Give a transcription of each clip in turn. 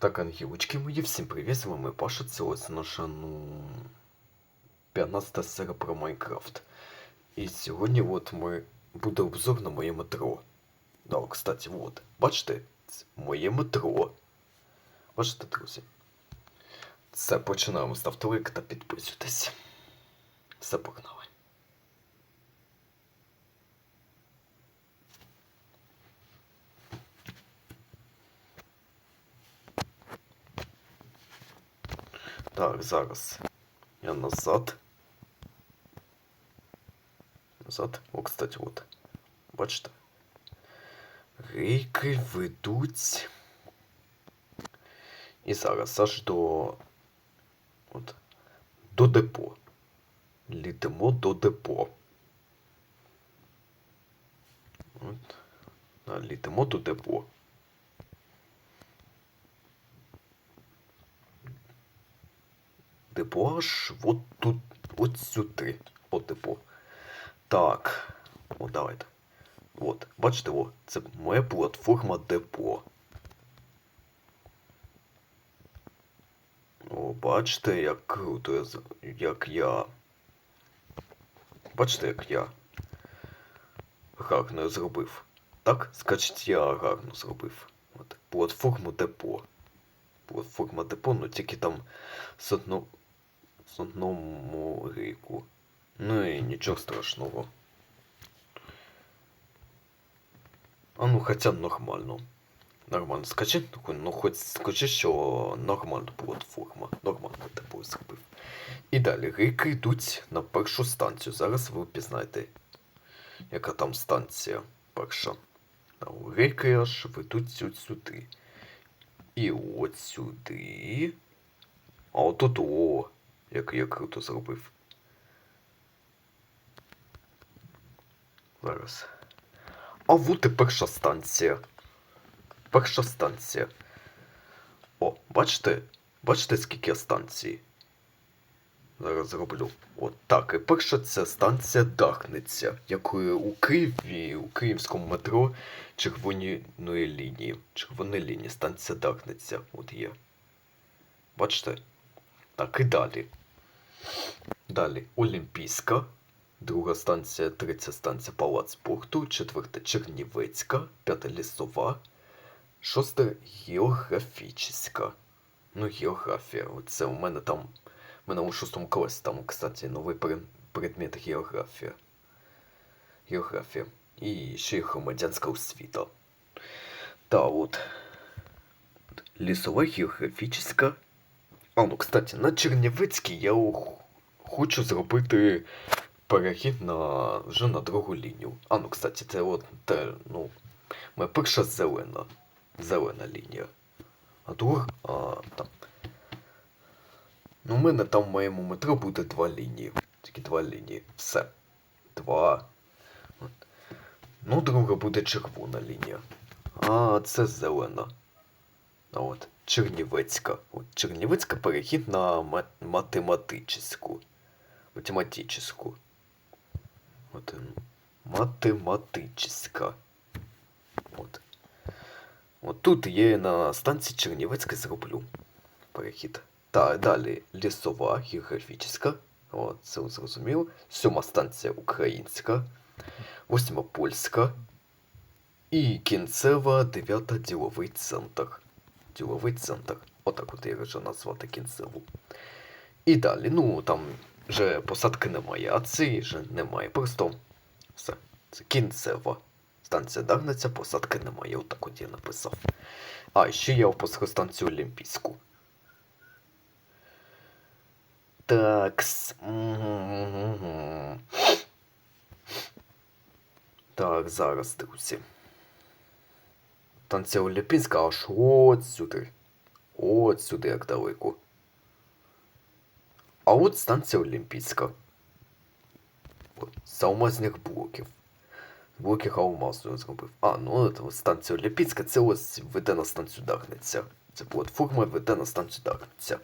Так, ангелочки мої, всім привіт, з вами Паша, це ось наша, ну, 15 серія про Майнкрафт. І сьогодні от ми, буде обзор на моє метро. Да, кстати, от, бачите, це моє метро. Бачите, друзі? Все, починаємо, ставте лайк та підписуйтесь. Все, погнали. Так, зараз. Я назад. Назад. О, кстати, от. Бачите? Рейки ведуть. І зараз аж до. От. До депо. Літимо до депо. От. Літимо до депо. Депо аж от тут, от сюди. От депо. Так. О, давайте. От, бачите, о, це моя платформа депо. О, бачите, як круто, як я. Бачите, як я гарно зробив. Так? Скажіть, я гарно зробив. От, платформу депо. Платформа депо, ну тільки там з одно... з одному рейку. Ну і нічого страшного. А ну хоча нормально. Нормально. Скажи, ну хоч скажи, що нормальна платформа. Нормально типу зробив. І далі рейки йдуть на першу станцію. Зараз ви впізнаєте, яка там станція перша. А у рейки аж ведуть от сюди. І от сюди. А отут о, як я круто зробив. Зараз. А от і перша станція. Перша станція. О, бачите? Бачите, скільки станцій? Зараз зроблю. От так. І перша це станція Дахниця, якою у Києві, у київському метро червоної лінії. Червоної лінії, станція Дахниця. От є. Бачите? Так, і далі. Далі Олімпійська. Друга станція, третя станція Палац спорту, четверта Чернівецька, п'ята лісова, шоста географічна. Ну, географія. Це у мене там. У мене у шостому класі там, кстати, новий предмет географія. Географія. І ще й громадянська освіта. Та от. Лісова географічна. А, ну, кстати, на Чернівецькій я хочу зробити перехід на вже на другу лінію. А ну, кстати, це от те, ну, моя перша зелена. Зелена лінія. А друга. А, там. Ну, у мене там в моєму метро буде два лінії. Тільки два лінії. Все. Два. Ну, друга буде червона лінія. А, це зелена. От Чернівецька. От Чернівецька перехід на ма- математичну. Математическую. Вот он. От. От тут є на станції Чернівецька зроблю перехід. Та далі лісова, географічна. От, це зрозуміло. Сьома станція українська. Восьма польська. І кінцева дев'ята діловий центр. Діловий центр. Отак от я вже назвати кінцеву. І далі, ну там вже посадки немає, а цієї вже немає. Просто все. Це кінцева. Станція Дарниця, посадки немає. Отак от я написав. А, ще я опустив станцію Олімпійську. Такс. Так, зараз, друзі. Станція Олімпійська аж от сюди. От сюди, як далеко. А от станція Олімпійська. От, з алмазних блоків. Блоків алмазу зробив. А, ну от станція Олімпійська, це ось веде на станцію Дарниця. Це платформа веде на станцію Дарниця.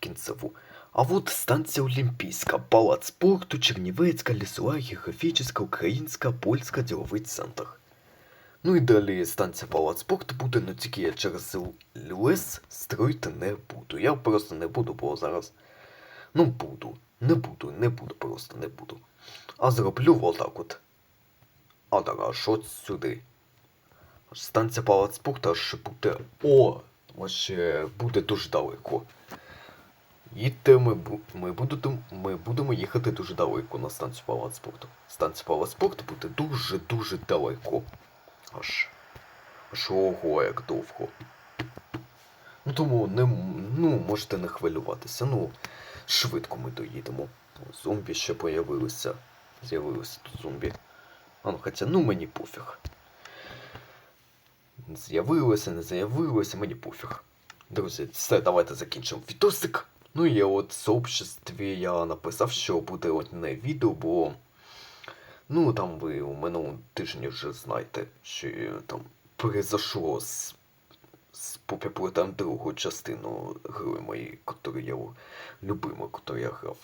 Кінцеву. А от станція Олімпійська, палац спорту, Чернівецька, лісова, географічна, українська, польська, діловий центр. Ну і далі станція Палац спорту буде, ну тільки я через л- лес строїти не буду. Я просто не буду, бо зараз. Ну буду. Не буду, не буду, просто не буду. А зроблю отак от. А так, аж от сюди. Станція Палац спорту аж буде. О! Ось буде дуже далеко. Їдьте, ми, ми, будемо, ми будемо їхати дуже далеко на станцію Палац спорту. Станція Палац спорту буде дуже-дуже далеко. Аж. Аж ого, як довго. Ну тому не, ну, можете не хвилюватися. Ну, швидко ми доїдемо. Зомбі ще появилися. З'явилися тут зомбі. А ну хоча, ну мені пофіг. З'явилося, не з'явилося, мені пофіг. Друзі, все, давайте закінчимо відосик. Ну і от в сообществі я написав, що буде одне відео, бо. Ну, там ви у минулому тижні вже знаєте, що там произошло з, з попіплетом другу частину гри моєї, яку я любиму, яку я грав.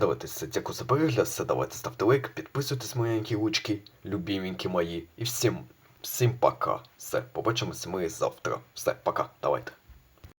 Давайте все, дякую за перегляд, все, давайте ставте лайк, підписуйтесь маленькі ручки, любименькі мої. І всім, всім пока. Все, побачимось ми завтра. Все, пока, давайте.